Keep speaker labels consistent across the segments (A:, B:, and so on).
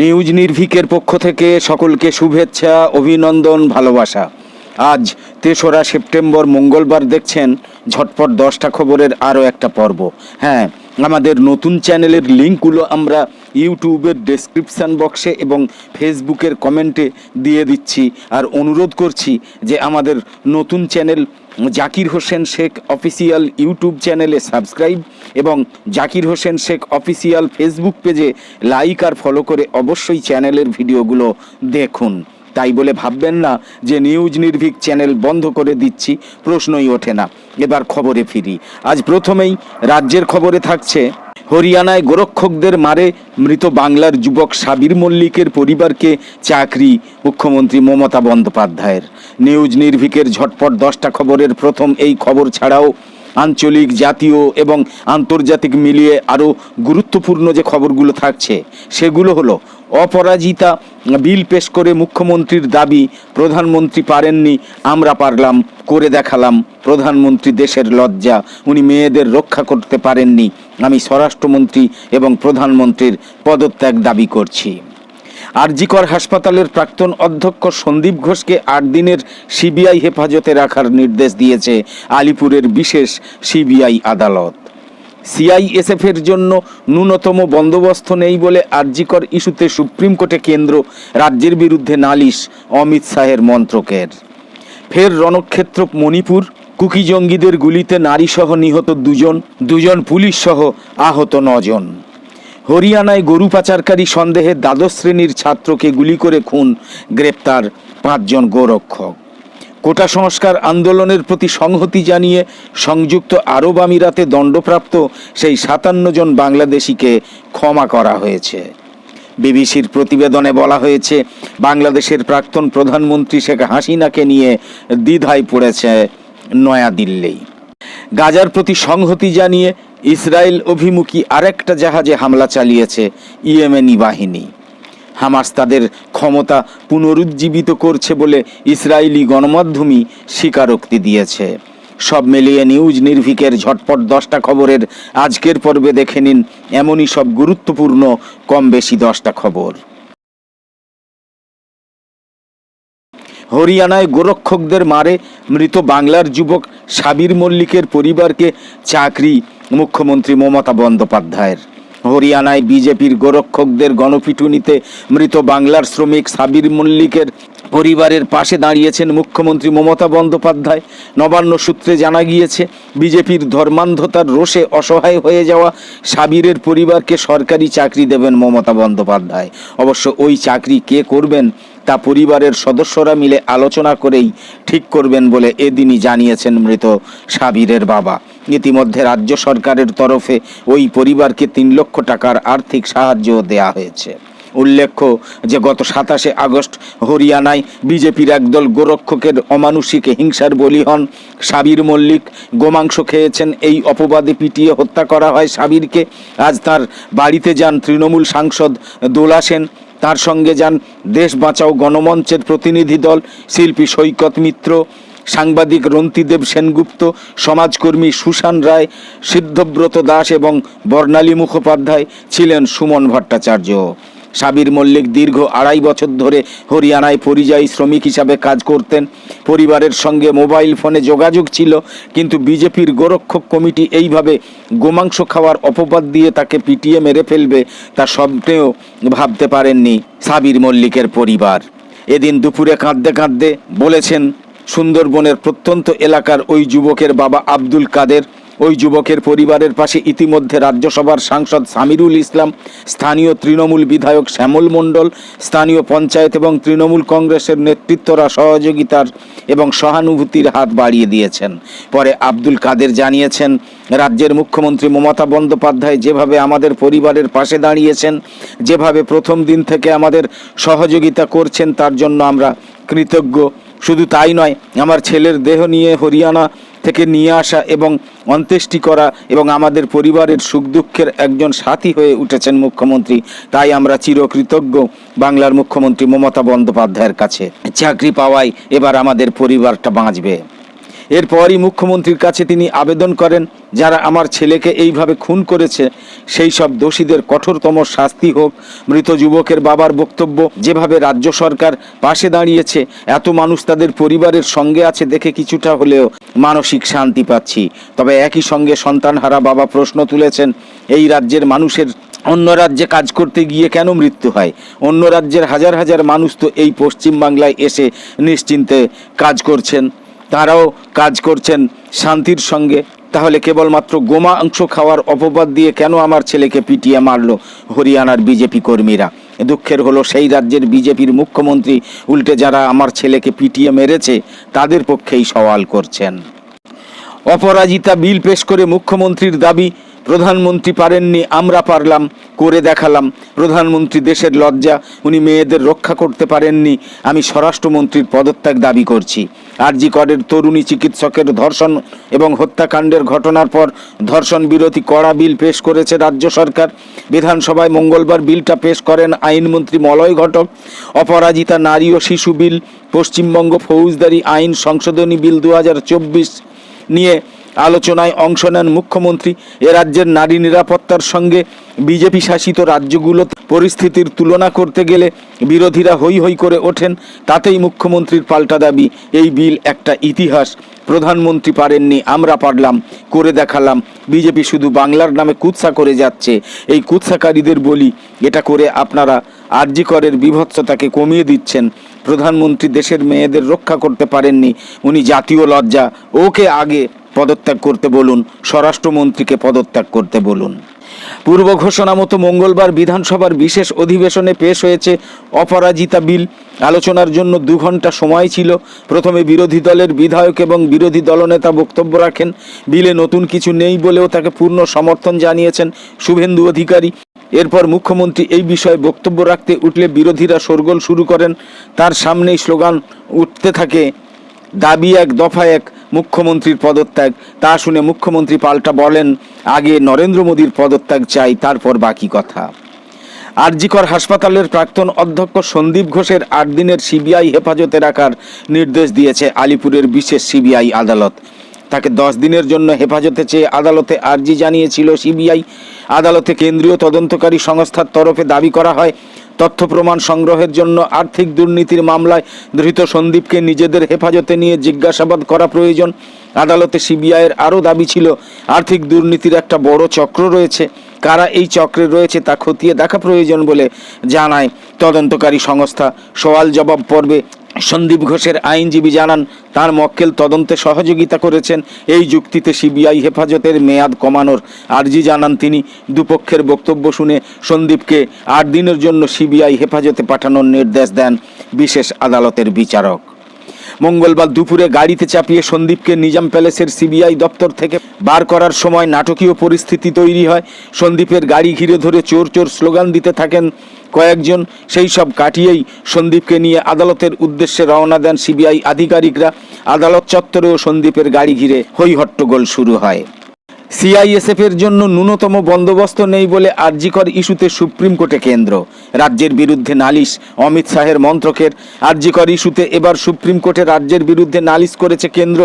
A: News নির্ভিকের পক্ষ থেকে সকলকে শুভেচ্ছা, অভিনন্দন, ভালোবাসা। আজ তেসরা সেপ্টেম্বর মঙ্গলবার দেখছেন ঝটপট দশটা খবরের আরও একটা পর্ব। হ্যাঁ আমাদের নতুন চ্যানেলের লিঙ্কগুলো আমরা ইউটিউবের ডেসক্রিপশান বক্সে এবং ফেসবুকের কমেন্টে দিয়ে দিচ্ছি। আর অনুরোধ করছি যে আমাদের নতুন channel Zakir Hossain Sheikh official YouTube চ্যানেলে সাবস্ক্রাইব এবং জাকির হোসেন শেখ অফিসিয়াল ফেসবুক পেজে লাইক আর ফলো করে অবশ্যই চ্যানেলের ভিডিওগুলো দেখুন। তাই বলে ভাববেন না যে নিউজ নির্ভীক চ্যানেল বন্ধ করে দিচ্ছি, প্রশ্নই ওঠে না। এবার খবরে ফিরি। আজ প্রথমেই রাজ্যের খবরে থাকছে হরিয়ানায় গোরক্ষকদের মারে মৃত বাংলার যুবক সাবির মল্লিকের পরিবারকে চাকরি, মুখ্যমন্ত্রী মমতা বন্দ্যোপাধ্যায়ের। নিউজ নির্ভীকের ঝটপট দশটা খবরের প্রথম এই খবর ছাড়াও আঞ্চলিক, জাতীয় এবং আন্তর্জাতিক মিলিয়ে আরও গুরুত্বপূর্ণ যে খবরগুলো থাকছে, সেগুলো হলো, অপরাজিতা বিল পেশ করে মুখ্যমন্ত্রীর দাবি, প্রধানমন্ত্রী পারেননি, আমরা পারলাম, করে দেখালাম, প্রধানমন্ত্রী দেশের লজ্জা, উনি মেয়েদের রক্ষা করতে পারেননি। আমি স্বরাষ্ট্রমন্ত্রী এবং প্রধানমন্ত্রীর পদত্যাগ দাবি করছি। আরজিকর হাসপাতালের প্রাক্তন অধ্যক্ষ সন্দীপ ঘোষকে আট দিনের সিবিআই হেফাজতে রাখার নির্দেশ দিয়েছে আলিপুরের বিশেষ সিবিআই আদালত। সিআইএসএফের জন্য ন্যূনতম বন্দোবস্ত নেই বলে আরজিকর ইস্যুতে সুপ্রিম কোর্টে কেন্দ্র রাজ্যের বিরুদ্ধে নালিশ অমিত শাহের মন্ত্রকের। ফের রণক্ষেত্র মণিপুর কুকি জঙ্গিদের গুলিতে নারীসহ নিহত দুজন দুজন পুলিশ সহ আহত নজন। হরিয়ানায় গরু পাচারকারী সন্দেহে দ্বাদশ শ্রেণির ছাত্রকে গুলি করে খুন, গ্রেপ্তার পাঁচজন গোরক্ষক। কোটা সংস্কার আন্দোলনের প্রতি সংহতি জানিয়ে সংযুক্ত আরব আমিরাতে দণ্ডপ্রাপ্ত সেই সাতান্ন জন বাংলাদেশিকে ক্ষমা করা হয়েছে। বিবিসির প্রতিবেদনে বলা হয়েছে, বাংলাদেশের প্রাক্তন প্রধানমন্ত্রী শেখ হাসিনাকে নিয়ে দ্বিধায় পড়েছে নয়াদিল্লি গাজার প্রতি সংহতি জানিয়ে ইসরায়েল অভিমুখী আরেকটা জাহাজে হামলা চালিয়েছে ইয়েমেনি বাহিনী। হামাস তাদের ক্ষমতা পুনরুজ্জীবিত করছে বলে ইসরায়েলি গণমাধ্যমই স্বীকারোক্তি দিয়েছে। সব মিলিয়ে নিউজ নির্ভিকের ঝটপট দশটা খবরের আজকের পর্বে দেখে নিন এমনই সব গুরুত্বপূর্ণ, কম বেশি দশটা খবর। হরিয়ানায় গোরক্ষকদের মারে মৃত বাংলার যুবক সাবির মল্লিকের পরিবারকে চাকরি, মুখ্যমন্ত্রী মমতা বন্দ্যোপাধ্যায়ের। হরিয়ানায় বিজেপির গোরক্ষকদের গণপিটুনিতে মৃত বাংলার শ্রমিক সাবির মল্লিকের পরিবারের পাশে দাঁড়িয়েছেন মুখ্যমন্ত্রী মমতা বন্দ্যোপাধ্যায়। নবান্ন সূত্রে জানা গিয়েছে, বিজেপির ধর্মান্ধতার রোষে অসহায় হয়ে যাওয়া সাবিরের পরিবারকে সরকারি চাকরি দেবেন মমতা বন্দ্যোপাধ্যায়। অবশ্য ওই চাকরি কে করবেন তা পরিবারের সদস্যরা মিলে আলোচনা করেই ঠিক করবেন বলে এদিনই জানিয়েছেন মৃত সাবিরের বাবা। ইতিমধ্যে রাজ্য সরকারের তরফে ওই পরিবারকে তিন লক্ষ টাকার আর্থিক সাহায্য দেয়া হয়েছে। উল্লেখ্য যে, গত সাতাশে আগস্ট হরিয়ানায় বিজেপির একদল গোরক্ষকের অমানুষিক হিংসার বলি হন সাবির মল্লিক। গোমাংস খেয়েছেন, এই অপবাদে পিটিয়ে হত্যা করা হয় সাবিরকে। আজ তার বাড়িতে যান তৃণমূল সাংসদ দোলা সেন। তার সঙ্গে যান দেশ বাঁচাও গণমঞ্চের প্রতিনিধি দল, শিল্পী সৈকত মিত্র, সাংবাদিক রন্তিদেব সেনগুপ্ত, সমাজকর্মী সুশান রায়, সিদ্ধব্রত দাস এবং বর্ণালী মুখোপাধ্যায় ছিলেন সুমন ভট্টাচার্য। সাবির মল্লিক দীর্ঘ আড়াই বছর ধরে হরিয়ানায় পরিযায়ী শ্রমিক হিসাবে কাজ করতেন। পরিবারের সঙ্গে মোবাইল ফোনে যোগাযোগ ছিল, কিন্তু বিজেপির গোরক্ষক কমিটি এইভাবে গোমাংস খাওয়ার অপবাদ দিয়ে তাকে পিটিয়ে মেরে ফেলবে, তা স্বপ্নেও ভাবতে পারেননি সাবির মল্লিকের পরিবার। এদিন দুপুরে কাঁদতে কাঁদতে বলেছেন, সুন্দরবনের প্রত্যন্ত এলাকার ওই যুবকের বাবা আব্দুল কাদের ওই যুবকের পরিবারের পাশে ইতিমধ্যে রাজ্যসভার সাংসদ সামিরুল ইসলাম, স্থানীয় তৃণমূল বিধায়ক শ্যামল মণ্ডল, স্থানীয় পঞ্চায়েত এবং তৃণমূল কংগ্রেসের নেতৃত্বরা সহযোগিতার এবং সহানুভূতির হাত বাড়িয়ে দিয়েছেন। পরে আব্দুল কাদের জানিয়েছেন, রাজ্যের মুখ্যমন্ত্রী মমতা বন্দ্যোপাধ্যায় যেভাবে আমাদের পরিবারের পাশে দাঁড়িয়েছেন, যেভাবে প্রথম দিন থেকে আমাদের সহযোগিতা করছেন, তার জন্য আমরা কৃতজ্ঞ। শুধু তাই নয়, আমার ছেলের দেহ নিয়ে হরিয়ানা থেকে নিয়ে আসা এবং অন্ত্যেষ্টি করা এবং আমাদের পরিবারের সুখ দুঃখের একজন সাথী হয়ে উঠেছেন মুখ্যমন্ত্রী। তাই আমরা চিরকৃতজ্ঞ বাংলার মুখ্যমন্ত্রী মমতা বন্দ্যোপাধ্যায়ের কাছে। চাকরি পাওয়ায় এবার আমাদের পরিবারটা বাঁচবে। এরপরই মুখ্যমন্ত্রীর কাছে তিনি আবেদন করেন, যারা আমার ছেলেকে এইভাবে খুন করেছে, সেই সব দোষীদের কঠোরতম শাস্তি হোক। মৃত যুবকের বাবার বক্তব্য, যেভাবে রাজ্য সরকার পাশে দাঁড়িয়েছে, এত মানুষ তাদের পরিবারের সঙ্গে আছে দেখে কিছুটা হলেও মানসিক শান্তি পাচ্ছি। তবে একই সঙ্গে সন্তানহারা বাবা প্রশ্ন তুলেছেন, এই রাজ্যের মানুষের অন্য রাজ্যে কাজ করতে গিয়ে কেন মৃত্যু হয়? অন্য রাজ্যের হাজার হাজার মানুষ তো এই পশ্চিম বাংলায় এসে নিশ্চিন্তে কাজ করছেন। তারাও কাজ করছেন শান্তির সঙ্গে। তাহলে কেবলমাত্র গোমা অংশ খাওয়ার অপবাদ দিয়ে কেন আমার ছেলেকে পিটিয়ে মারল হরিয়ানার বিজেপি কর্মীরা? দুঃখের হলো সেই রাজ্যের বিজেপির মুখ্যমন্ত্রী উল্টে যারা আমার ছেলেকে পিটিয়ে মেরেছে, তাদের পক্ষেই সওয়াল করছেন। অপরাজিতা বিল পেশ করে মুখ্যমন্ত্রীর দাবি প্রধানমন্ত্রী পারেননি, আমরা পারলাম, করে দেখালাম। প্রধানমন্ত্রী দেশের লজ্জা, উনি মেয়েদের রক্ষা করতে পারেননি। আমি স্বরাষ্ট্রমন্ত্রীর পদত্যাগ দাবি করছি। আরজি করের তরুণী চিকিৎসকের ধর্ষণ এবং হত্যাকাণ্ডের ঘটনার পর ধর্ষণ বিরোধী কড়া বিল পেশ করেছে রাজ্য সরকার। বিধানসভায় মঙ্গলবার বিলটা পেশ করেন আইনমন্ত্রী মলয় ঘটক। অপরাজিতা নারী ও শিশু বিল, পশ্চিমবঙ্গ ফৌজদারি আইন সংশোধনী বিল দু হাজার চব্বিশ নিয়ে আলোচনায় অংশ নেন মুখ্যমন্ত্রী। এ রাজ্যের নারী নিরাপত্তার সঙ্গে বিজেপি শাসিত রাজ্যগুলোতে পরিস্থিতির তুলনা করতে গেলে বিরোধীরা হৈ হৈ করে ওঠেন, তাতেই মুখ্যমন্ত্রীর পাল্টা দাবি। এই বিল একটা ইতিহাস। প্রধানমন্ত্রী পারেননি, আমরা পারলাম, করে দেখালাম। বিজেপি শুধু বাংলার নামে কুৎসা করে যাচ্ছে। এই কুৎসাকারীদের বলি, এটা করে আপনারা আরজি করের বিভৎসতাকে কমিয়ে দিচ্ছেন। প্রধানমন্ত্রী দেশের মেয়েদের রক্ষা করতে পারেননি, উনি জাতীয় লজ্জা। ওকে আগে পদত্যাগ করতে বলুন, স্বরাষ্ট্রমন্ত্রীকে পদত্যাগ করতে বলুন। পূর্ব ঘোষণা মতো মঙ্গলবার বিধানসভার বিশেষ অধিবেশনে পেশ হয়েছে অপরাজিতা বিল। আলোচনার জন্য দু ঘণ্টা সময় ছিল। প্রথমে বিরোধী দলের বিধায়ক এবং বিরোধী দলনেতা বক্তব্য রাখেন। বিলে নতুন কিছু নেই বলেও তাকে পূর্ণ সমর্থন জানিয়েছেন শুভেন্দু অধিকারী। এরপর মুখ্যমন্ত্রী এই বিষয়ে বক্তব্য রাখতে উঠলে বিরোধীরা শোরগোল শুরু করেন। তার সামনেই স্লোগান, উঠতে থাকে। দাবি এক দফা এক মুখ্যমন্ত্রীর পদত্যাগ। তা শুনে মুখ্যমন্ত্রী পাল্টা বলেন, আগে নরেন্দ্র মোদীর পদত্যাগ চাই, তারপর বাকি কথা। আরজিকর হাসপাতালের প্রাক্তন অধ্যক্ষ সন্দীপ ঘোষের আট দিনের সিবিআই হেফাজতে রাখার নির্দেশ দিয়েছে আলিপুরের বিশেষ সিবিআই আদালত। তাকে দশ দিনের জন্য হেফাজতে চেয়ে আদালতে আর্জি জানিয়েছিল সিবিআই। আদালতে কেন্দ্রীয় তদন্তকারী সংস্থার তরফে দাবি করা হয় তথ্য প্রমাণ সংগ্রহের জন্য আর্থিক দুর্নীতির মামলায় ধৃত সন্দীপকে নিজেদের হেফাজতে নিয়ে জিজ্ঞাসাবাদ করা প্রয়োজন। আদালতে সিবিআইয়ের আরও দাবি ছিল, আর্থিক দুর্নীতির একটা বড় চক্র রয়েছে। কারা এই চক্রে রয়েছে তা খতিয়ে দেখা প্রয়োজন বলে জানায় তদন্তকারী সংস্থা। সওয়াল জবাব পর্বে সন্দীপ ঘোষের আইনজীবী জানান, তার মক্কেল তদন্তে সহযোগিতা করেছেন এই যুক্তিতে সিবিআই হেফাজতের মেয়াদ কমানোর আর্জি জানান তিনি। দুপক্ষের বক্তব্য শুনে সন্দীপকে আট দিনের জন্য সিবিআই হেফাজতে পাঠানোর নির্দেশ দেন বিশেষ আদালতের বিচারক। মঙ্গলবার দুপুরে গাড়িতে চাপিয়ে সন্দীপকে নিজাম প্যালেসের সিবিআই দপ্তর থেকে বার করার সময় নাটকীয় পরিস্থিতি তৈরি হয়। সন্দীপের গাড়ি ঘিরে ধরে চোর চোর স্লোগান দিতে থাকেন কয়েকজন। সেই সব কাটিয়েই সন্দীপকে নিয়ে আদালতের উদ্দেশ্যে রওনা দেন সিবিআই আধিকারিকরা। আদালত চত্বরেও সন্দীপের গাড়ি ঘিরে হৈহট্টগোল শুরু হয়। সিআইএসএফ এর জন্য ন্যূনতম বন্দোবস্ত নেই বলে আরজিকর ইস্যুতে সুপ্রিম কোর্টে কেন্দ্র। রাজ্যের বিরুদ্ধে নালিশ, অমিত শাহের মন্ত্রকের। আরজিকর ইস্যুতে এবার সুপ্রিম কোর্টে রাজ্যের বিরুদ্ধে নালিশ করেছে কেন্দ্র।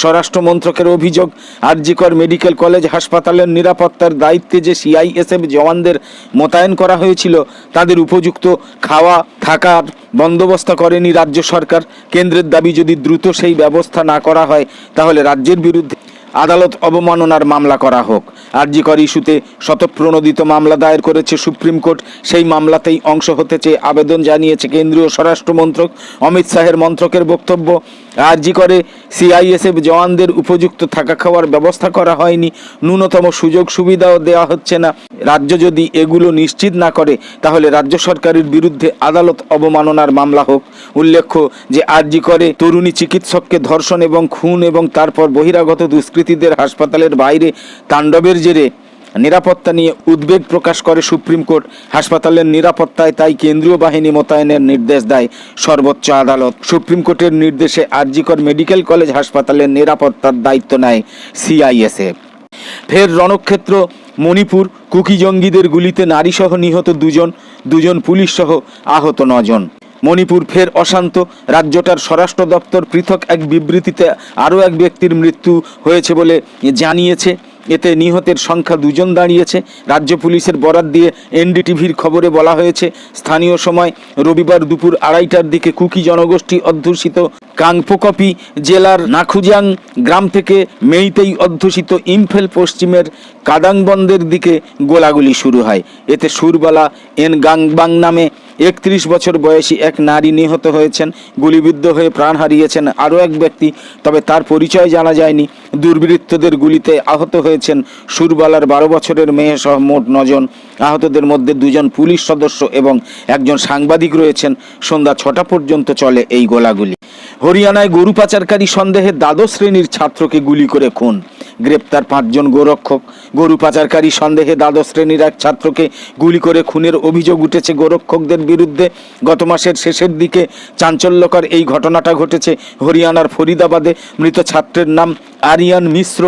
A: স্বরাষ্ট্র মন্ত্রকের অভিযোগ, আরজিকর মেডিকেল কলেজ হাসপাতালের নিরাপত্তার দায়িত্বে যে সিআইএসএফ জওয়ানদের মোতায়েন করা হয়েছিল, তাদের উপযুক্ত খাওয়া থাকার বন্দোবস্ত করেনি রাজ্য সরকার। কেন্দ্রের দাবি যদি দ্রুত সেই ব্যবস্থা না করা হয়, তাহলে রাজ্যের বিরুদ্ধে আদালত অবমাননার মামলা করা হোক। আরজিকর ইস্যুতে শতপ্রণোদিত মামলা দায়ের করেছে সুপ্রিম কোর্ট। সেই মামলাতেই অংশ হতে চেয়ে আবেদন জানিয়েছে কেন্দ্রীয় স্বরাষ্ট্রমন্ত্রক। অমিত শাহের মন্ত্রকের বক্তব্য আরজি করে। সিআইএসএফ জওয়ানদের উপযুক্ত থাকা খাওয়ার ব্যবস্থা করা হয়নি। ন্যূনতম সুযোগ সুবিধাও দেওয়া হচ্ছে না। রাজ্য যদি এগুলো নিশ্চিত না করে, তাহলে রাজ্য সরকারের বিরুদ্ধে আদালত অবমাননার মামলা হোক। উল্লেখ্য যে আরজি করে তরুণী চিকিৎসককে ধর্ষণ এবং খুন এবং তারপর বহিরাগত দুষ্কৃতীদের হাসপাতালের বাইরে তাণ্ডবের জেরে নিরাপত্তা নিয়ে উদ্বেগ প্রকাশ করে সুপ্রিম কোর্ট। হাসপাতালের নিরাপত্তায় তাই কেন্দ্রীয় বাহিনী মোতায়েনের নির্দেশ দেয় সর্বোচ্চ আদালত। সুপ্রিম কোর্টের নির্দেশে আরজিকর মেডিকেল কলেজ হাসপাতালের নিরাপত্তার দায়িত্ব নেয় সিআইএসএফ ফের রণক্ষেত্র, মণিপুর, কুকি জঙ্গিদের গুলিতে নারীসহ নিহত দুজন দুজন পুলিশসহ আহত নজন। মণিপুর ফের অশান্ত, রাজ্যটার স্বরাষ্ট্র দপ্তর পৃথক এক বিবৃতিতে আরও এক ব্যক্তির মৃত্যু হয়েছে বলে জানিয়েছে এতে নিহতের সংখ্যা দুজন দাঁড়িয়েছে। রাজ্য পুলিশের বরাত দিয়ে এনডিটিভির খবরে বলা হয়েছে, স্থানীয় সময় রবিবার দুপুর আড়াইটার দিকে কুকি জনগোষ্ঠী অধ্যুষিত কাংপোকপি জেলার নাখুজাং গ্রাম থেকে মেইতেই অধ্যুষিত ইমফেল পশ্চিমের কাদাংবন্দের দিকে গোলাগুলি শুরু হয়। এতে সুরবালা এন গাংবাং নামে একত্রিশ বছর বয়সী এক নারী নিহত হয়েছেন। গুলিবিদ্ধ হয়ে প্রাণ হারিয়েছেন আরও এক ব্যক্তি, তবে তার পরিচয় জানা যায়নি। দুর্বৃত্তদের গুলিতে আহত হয়েছেন সুরবালার বারো বছরের মেয়ে সহ মোট নজন। আহতদের মধ্যে দুজন পুলিশ সদস্য এবং একজন সাংবাদিক রয়েছেন। সন্ধ্যা ছটা পর্যন্ত চলে এই গোলাগুলি। হরিয়ানায় গরু পাচারকারী সন্দেহে দ্বাদশ শ্রেণির ছাত্রকে গুলি করে খুন। গ্রেপ্তার পাঁচজন গোরক্ষক। গরু পাচারকারী সন্দেহে দ্বাদশ শ্রেণির এক ছাত্রকে গুলি করে খুনের অভিযোগ উঠেছে। গোরক্ষকদের বিরুদ্ধে গত মাসের শেষের দিকে চাঞ্চল্যকর এই ঘটনাটা ঘটেছে হরিয়ানার ফরিদাবাদে। মৃত ছাত্রের নাম আরিয়ান মিশ্র।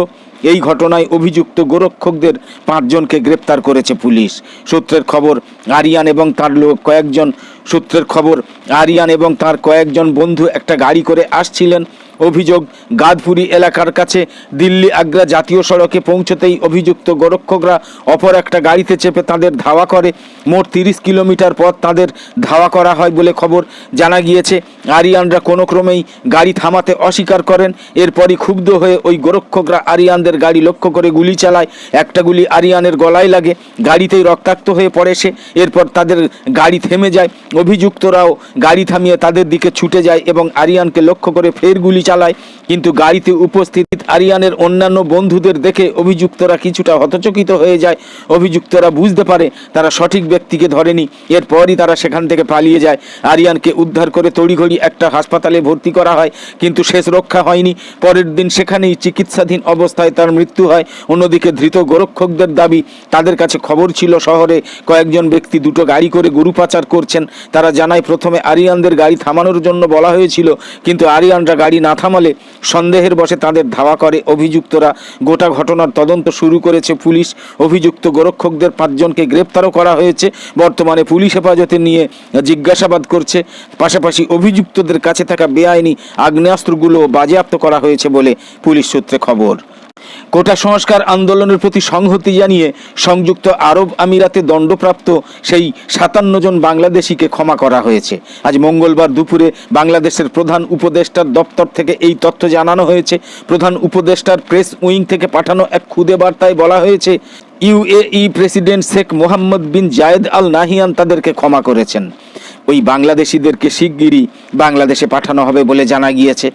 A: এই ঘটনায় অভিযুক্ত গোরক্ষকদের পাঁচজনকে গ্রেপ্তার করেছে পুলিশ। সূত্রের খবর, আরিয়ান এবং তার লোক কয়েকজন সূত্রের খবর, আরিয়ান এবং তার কয়েকজন বন্ধু একটা গাড়ি করে আসছিলেন। অভিযোগ। গাদপুরি এলাকার কাছে দিল্লি আগ্রা জাতীয় সড়কে পৌঁছতেই অভিযুক্ত গোরক্ষকরা অপর একটা গাড়িতে চেপে তাদের ধাওয়া করে। মোট তিরিশ কিলোমিটার পথ তাদের ধাওয়া করা হয় বলে খবর জানা গিয়েছে। আরিয়ানরা কোনো ক্রমেই গাড়ি থামাতে অস্বীকার করেন। এরপরই ক্ষুব্ধ হয়ে ওই গোরক্ষকরা আরিয়ানদের গাড়ি লক্ষ্য করে গুলি চালায়। একটা গুলি আরিয়ানের গলায় লাগে। গাড়িতেই রক্তাক্ত হয়ে পড়ে সে। এরপর তাদের গাড়ি থেমে যায়। অভিযুক্তরাও গাড়ি থামিয়ে তাদের দিকে ছুটে যায় এবং আরিয়ানকে লক্ষ্য করে ফের গুলি চালায়। কিন্তু গাড়িতে উপস্থিত আরিয়ানের অন্যান্য বন্ধুদের দেখে অভিযুক্তরা কিছুটা হতচকিত হয়ে যায়। অভিযুক্তরা বুঝতে পারে তারা সঠিক ব্যক্তিকে ধরেনি। এরপরই তারা সেখান থেকে পালিয়ে যায়। আরিয়ানকে উদ্ধার করে তড়িঘড়ি একটা হাসপাতালে ভর্তি করা হয়, কিন্তু শেষ রক্ষা হয়নি। পরের দিন সেখানেই চিকিৎসাধীন অবস্থায় তার মৃত্যু হয়। অন্যদিকে ধৃত গোরক্ষকদের দাবি, তাদের কাছে খবর ছিল শহরে কয়েকজন ব্যক্তি দুটো গাড়ি করে গরু পাচার করছেন। তারা জানায়, প্রথমে আরিয়ানদের গাড়ি থামানোর জন্য বলা হয়েছিল, কিন্তু আরিয়ানরা গাড়ি না থামালে সন্দেহের বসে তাদের ধাওয়া করে। অভিযুক্তরা গোটা ঘটনার তদন্ত শুরু করেছে পুলিশ। অভিযুক্ত গোরক্ষকদের পাঁচজনকে গ্রেপ্তারও করা হয়েছে। বর্তমানে পুলিশ হেফাজতে নিয়ে জিজ্ঞাসাবাদ করছে। পাশাপাশি অভিযুক্তদের কাছে থাকা বেআইনি আগ্নেয়াস্ত্রগুলো বাজেয়াপ্ত করা হয়েছে বলে পুলিশ সূত্রে খবর। কোটা সংস্কার আন্দোলনের প্রতি সংহতি জানিয়ে সংযুক্ত আরব আমিরাতে দণ্ডপ্রাপ্ত সেই সাতান্ন জন বাংলাদেশিকে ক্ষমা করা হয়েছে। আজ মঙ্গলবার দুপুরে বাংলাদেশের প্রধান উপদেষ্টার দপ্তর থেকে এই তথ্য জানানো হয়েছে। প্রধান উপদেষ্টার প্রেস উইং থেকে পাঠানো এক খুদে বার্তায় বলা হয়েছে UAE president Sheikh Mohammed bin Zayed Al Nahyan তাদেরকে ক্ষমা করেছেন। ওই বাংলাদেশিদেরকে শিগগিরই বাংলাদেশে পাঠানো হবে বলে জানা গিয়েছে।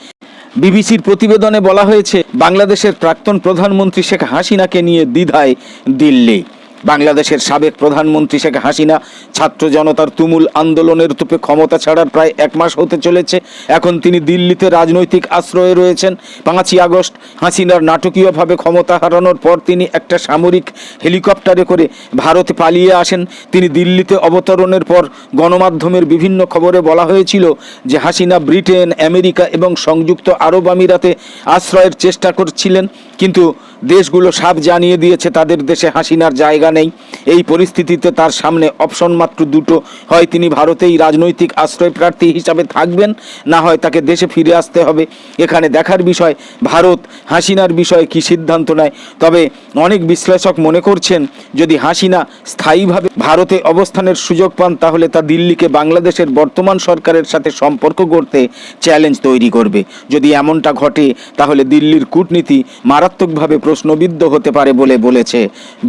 A: বিবিসির প্রতিবেদনে বলা হয়েছে বাংলাদেশের প্রাক্তন প্রধানমন্ত্রী শেখ হাসিনাকে নিয়ে দ্বিধায় দিল্লি। বাংলাদেশের সাবেক প্রধানমন্ত্রী শেখ হাসিনা, ছাত্র জনতার তুমুল আন্দোলনের তোপে ক্ষমতা ছাড়ার প্রায় এক মাস হতে চলেছে। এখন তিনি দিল্লিতে রাজনৈতিক আশ্রয়ে রয়েছেন। পাঁচই আগস্ট হাসিনার নাটকীয়ভাবে ক্ষমতা হারানোর পর তিনি একটা সামরিক হেলিকপ্টারে করে ভারতে পালিয়ে আসেন। তিনি দিল্লিতে অবতরণের পর গণমাধ্যমের বিভিন্ন খবরে বলা হয়েছিল যে হাসিনা ব্রিটেন, আমেরিকা এবং সংযুক্ত আরব আমিরাতে আশ্রয়ের চেষ্টা করছিলেন। কিন্তু দেশগুলো সাপ জানিয়ে দিয়েছে, তাদের দেশে হাসিনার জায়গা নেই। এই পরিস্থিতিতে তার সামনে অপশন মাত্র দুটো। হয় তিনি ভারতেই রাজনৈতিক আশ্রয় প্রার্থী হিসাবে থাকবেন, না হয় তাকে দেশে ফিরে আসতে হবে। এখানে দেখার বিষয়, ভারত হাসিনার বিষয়ে কি সিদ্ধান্ত নেয়? তবে অনেক বিশ্লেষক মনে করছেন, যদি হাসিনা স্থায়ীভাবে ভারতে অবস্থানের সুযোগ পান, তাহলে তা দিল্লিকে বাংলাদেশের বর্তমান সরকারের সাথে সম্পর্ক করতে চ্যালেঞ্জ তৈরি করবে। যদি এমনটা ঘটে, তাহলে দিল্লির কূটনীতি মারাত্মকভাবে প্রশ্নবিদ্ধ হতে পারে বলে বলেছে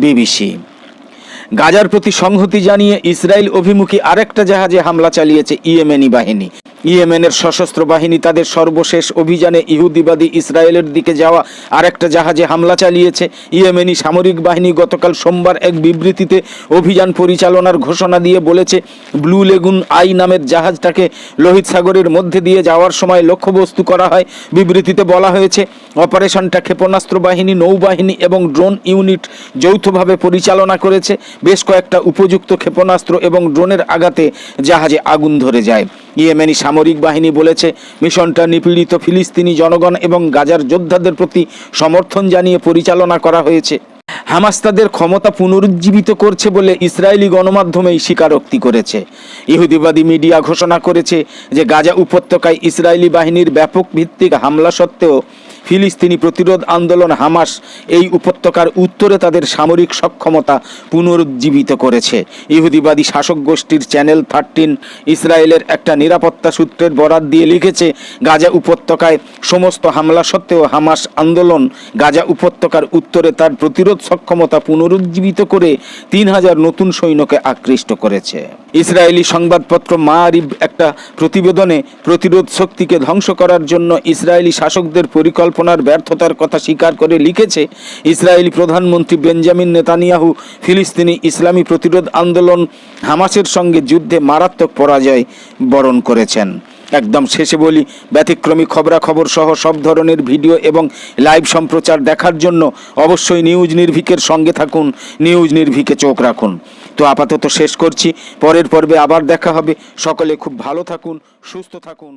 A: বিবিসি। গাজার প্রতি সংহতি জানিয়ে ইসরায়েল অভিমুখী আরেকটা জাহাজে হামলা চালিয়েছে ইয়েমেনি বাহিনী। ইয়েমেনের সশস্ত্র বাহিনী তাদের সর্বশেষ অভিযানে ইহুদিবাদী ইসরায়েলের দিকে যাওয়া আরেকটা জাহাজে হামলা চালিয়েছে। ইয়েমেনি সামরিক বাহিনী গতকাল সোমবার এক বিবৃতিতে অভিযান পরিচালনার ঘোষণা দিয়ে বলেছে, ব্লু লেগুন আই নামের জাহাজটাকে লোহিত সাগরের মধ্যে দিয়ে যাওয়ার সময় লক্ষ্যবস্তু করা হয়। বিবৃতিতে বলা হয়েছে, অপারেশনটা ক্ষেপণাস্ত্র বাহিনী, নৌবাহিনী এবং ড্রোন ইউনিট যৌথভাবে পরিচালনা করেছে। বেশ কয়েকটা উপযুক্ত ক্ষেপণাস্ত্র এবং ড্রোনের আঘাতে জাহাজে আগুন ধরে যায়। ইয়েমেনি সামরিক বাহিনী বলেছে, মিশনটা নিপীড়িত ফিলিস্তিনি জনগণ এবং গাজার যোদ্ধাদের প্রতি সমর্থন জানিয়ে পরিচালনা করা হয়েছে। হামাস তাদের ক্ষমতা পুনরুজ্জীবিত করছে বলে ইসরায়েলি গণমাধ্যমেই স্বীকারোক্তি করেছে। ইহুদিবাদী মিডিয়া ঘোষণা করেছে যে গাজা উপত্যকায় ইসরায়েলি বাহিনীর ব্যাপক ভিত্তিক হামলা সত্ত্বেও ফিলিস্তিনি প্রতিরোধ আন্দোলন হামাস এই উপত্যকার উত্তরে তাদের সামরিক সক্ষমতা পুনরুজ্জীবিত করেছে। ইহুদিবাদী শাসক গোষ্ঠীর চ্যানেল থার্টিন ইসরায়েলের একটা নিরাপত্তা সূত্রের বরাত দিয়ে লিখেছে, গাজা উপত্যকায় সমস্ত হামলা সত্ত্বেও হামাস আন্দোলন গাজা উপত্যকার উত্তরে তার প্রতিরোধ সক্ষমতা পুনরুজ্জীবিত করে তিন হাজার নতুন সৈন্যকে আকৃষ্ট করেছে। ইসরায়েলি সংবাদপত্র মারিব একটা প্রতিবেদনে প্রতিরোধ শক্তিকে ধ্বংস করার জন্য ইসরায়েলি শাসকদের পরিকল্পনার ব্যর্থতার কথা স্বীকার করে লিখেছে ইসরায়েলি প্রধানমন্ত্রী বেঞ্জামিন নেতানিয়াহু। ফিলিস্তিনি ইসলামী প্রতিরোধ আন্দোলন হামাসের সঙ্গে যুদ্ধে মারাত্মক পরাজয় বরণ করেছেন। একদম শেষে বলি, ব্যতিক্রমী খবরাখবর সহ সব ধরনের ভিডিও এবং লাইভ সম্প্রচার দেখার জন্য অবশ্যই নিউজ নির্ভিকের সঙ্গে থাকুন, নিউজ নির্ভিকে চোখ রাখুন। তো আপাতত শেষ করছি। পরের পর্বে আবার দেখা হবে। সকলে খুব ভালো থাকুন, সুস্থ থাকুন।